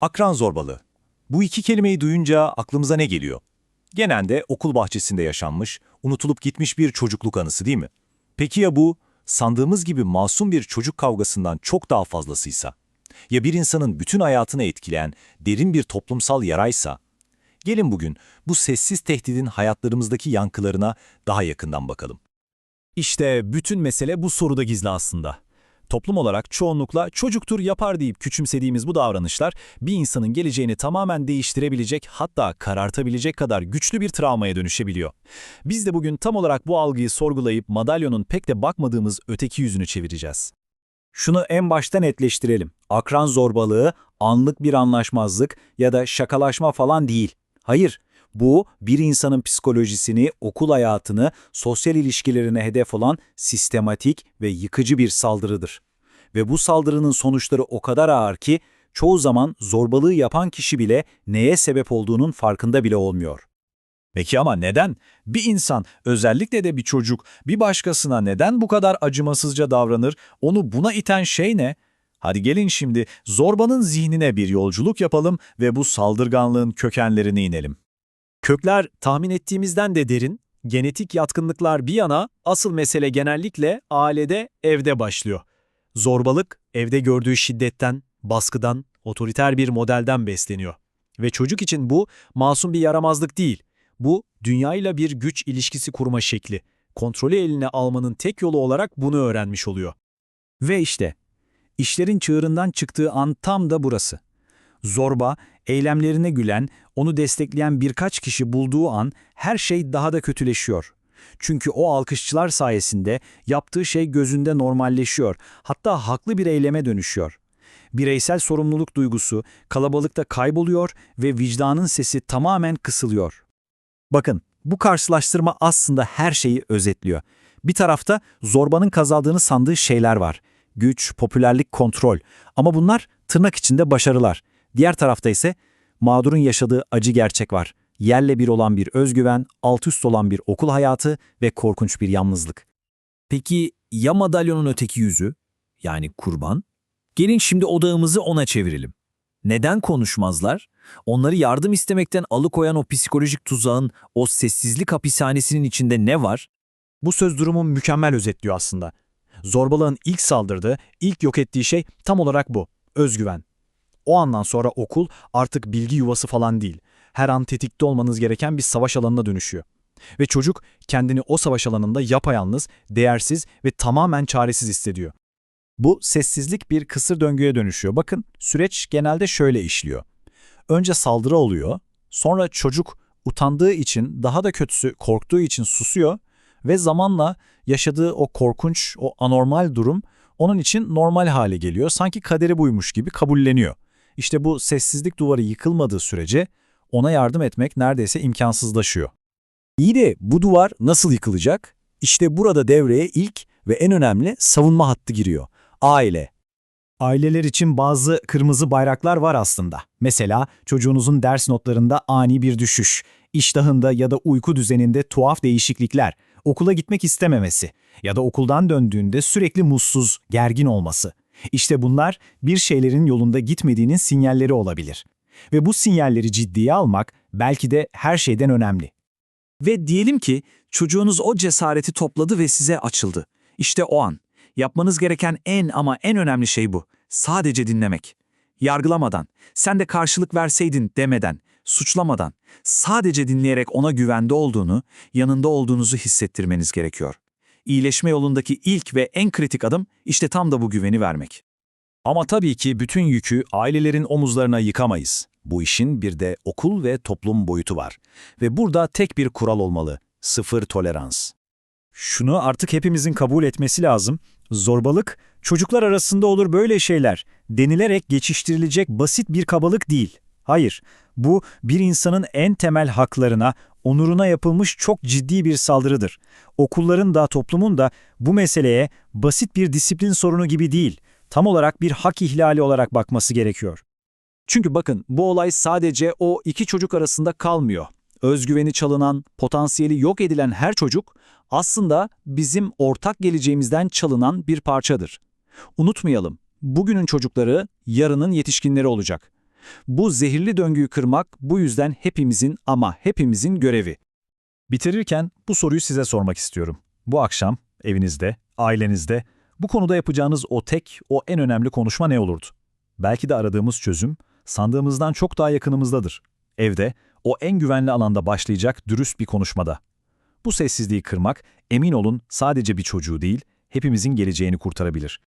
Akran zorbalığı. Bu iki kelimeyi duyunca aklımıza ne geliyor? Genelde okul bahçesinde yaşanmış, unutulup gitmiş bir çocukluk anısı değil mi? Peki ya bu, sandığımız gibi masum bir çocuk kavgasından çok daha fazlasıysa? Ya bir insanın bütün hayatını etkileyen derin bir toplumsal yaraysa? Gelin bugün bu sessiz tehdidin hayatlarımızdaki yankılarına daha yakından bakalım. İşte bütün mesele bu soruda gizli aslında. Toplum olarak çoğunlukla çocuktur yapar deyip küçümsediğimiz bu davranışlar bir insanın geleceğini tamamen değiştirebilecek hatta karartabilecek kadar güçlü bir travmaya dönüşebiliyor. Biz de bugün tam olarak bu algıyı sorgulayıp madalyonun pek de bakmadığımız öteki yüzünü çevireceğiz. Şunu en başta netleştirelim. Akran zorbalığı anlık bir anlaşmazlık ya da şakalaşma falan değil. Hayır, bu bir insanın psikolojisini, okul hayatını, sosyal ilişkilerine hedef olan sistematik ve yıkıcı bir saldırıdır. Ve bu saldırının sonuçları o kadar ağır ki çoğu zaman zorbalığı yapan kişi bile neye sebep olduğunun farkında bile olmuyor. Peki ama neden? Bir insan, özellikle de bir çocuk, bir başkasına neden bu kadar acımasızca davranır? Onu buna iten şey ne? Hadi gelin şimdi zorbanın zihnine bir yolculuk yapalım ve bu saldırganlığın kökenlerine inelim. Kökler tahmin ettiğimizden de derin, genetik yatkınlıklar bir yana asıl mesele genellikle ailede, evde başlıyor. Zorbalık, evde gördüğü şiddetten, baskıdan, otoriter bir modelden besleniyor. Ve çocuk için bu masum bir yaramazlık değil. Bu, dünyayla bir güç ilişkisi kurma şekli. Kontrolü eline almanın tek yolu olarak bunu öğrenmiş oluyor. Ve işte, işlerin çığırından çıktığı an tam da burası. Zorba, eylemlerine gülen, onu destekleyen birkaç kişi bulduğu an her şey daha da kötüleşiyor. Çünkü o alkışçılar sayesinde yaptığı şey gözünde normalleşiyor, hatta haklı bir eyleme dönüşüyor. Bireysel sorumluluk duygusu kalabalıkta kayboluyor ve vicdanın sesi tamamen kısılıyor. Bakın, bu karşılaştırma aslında her şeyi özetliyor. Bir tarafta zorbanın kazandığını sandığı şeyler var. Güç, popülerlik, kontrol. Ama bunlar tırnak içinde başarılar. Diğer tarafta ise mağdurun yaşadığı acı gerçek var. Yerle bir olan bir özgüven, alt üst olan bir okul hayatı ve korkunç bir yalnızlık. Peki ya madalyonun öteki yüzü? Yani kurban? Gelin şimdi odağımızı ona çevirelim. Neden konuşmazlar? Onları yardım istemekten alıkoyan o psikolojik tuzağın, o sessizlik hapishanesinin içinde ne var? Bu söz durumu mükemmel özetliyor aslında. Zorbalığın ilk saldırdığı, ilk yok ettiği şey tam olarak bu, özgüven. O andan sonra okul artık bilgi yuvası falan değil. Her an tetikte olmanız gereken bir savaş alanına dönüşüyor. Ve çocuk kendini o savaş alanında yapayalnız, değersiz ve tamamen çaresiz hissediyor. Bu sessizlik bir kısır döngüye dönüşüyor. Bakın süreç genelde şöyle işliyor. Önce saldırı oluyor, sonra çocuk utandığı için, daha da kötüsü korktuğu için susuyor ve zamanla yaşadığı o korkunç, o anormal durum onun için normal hale geliyor. Sanki kaderi buymuş gibi kabulleniyor. İşte bu sessizlik duvarı yıkılmadığı sürece ona yardım etmek neredeyse imkansızlaşıyor. İyi de bu duvar nasıl yıkılacak? İşte burada devreye ilk ve en önemli savunma hattı giriyor. Aile. Aileler için bazı kırmızı bayraklar var aslında. Mesela çocuğunuzun ders notlarında ani bir düşüş, iştahında ya da uyku düzeninde tuhaf değişiklikler, okula gitmek istememesi ya da okuldan döndüğünde sürekli mutsuz, gergin olması. İşte bunlar bir şeylerin yolunda gitmediğinin sinyalleri olabilir. Ve bu sinyalleri ciddiye almak belki de her şeyden önemli. Ve diyelim ki çocuğunuz o cesareti topladı ve size açıldı. İşte o an. Yapmanız gereken en ama en önemli şey bu. Sadece dinlemek. Yargılamadan, sen de karşılık verseydin demeden, suçlamadan, sadece dinleyerek ona güvende olduğunu, yanında olduğunuzu hissettirmeniz gerekiyor. İyileşme yolundaki ilk ve en kritik adım işte tam da bu güveni vermek. Ama tabii ki bütün yükü ailelerin omuzlarına yıkamayız. Bu işin bir de okul ve toplum boyutu var. Ve burada tek bir kural olmalı. Sıfır tolerans. Şunu artık hepimizin kabul etmesi lazım. Zorbalık, çocuklar arasında olur böyle şeyler. Denilerek geçiştirilecek basit bir kabalık değil. Hayır, bu bir insanın en temel haklarına, onuruna yapılmış çok ciddi bir saldırıdır. Okulların da toplumun da bu meseleye basit bir disiplin sorunu gibi değil, tam olarak bir hak ihlali olarak bakması gerekiyor. Çünkü bakın bu olay sadece o iki çocuk arasında kalmıyor. Özgüveni çalınan, potansiyeli yok edilen her çocuk aslında bizim ortak geleceğimizden çalınan bir parçadır. Unutmayalım, bugünün çocukları yarının yetişkinleri olacak. Bu zehirli döngüyü kırmak bu yüzden hepimizin ama hepimizin görevi. Bitirirken bu soruyu size sormak istiyorum. Bu akşam evinizde, ailenizde bu konuda yapacağınız o tek, o en önemli konuşma ne olurdu? Belki de aradığımız çözüm sandığımızdan çok daha yakınımızdadır. Evde, o en güvenli alanda başlayacak dürüst bir konuşmada. Bu sessizliği kırmak, emin olun sadece bir çocuğu değil, hepimizin geleceğini kurtarabilir.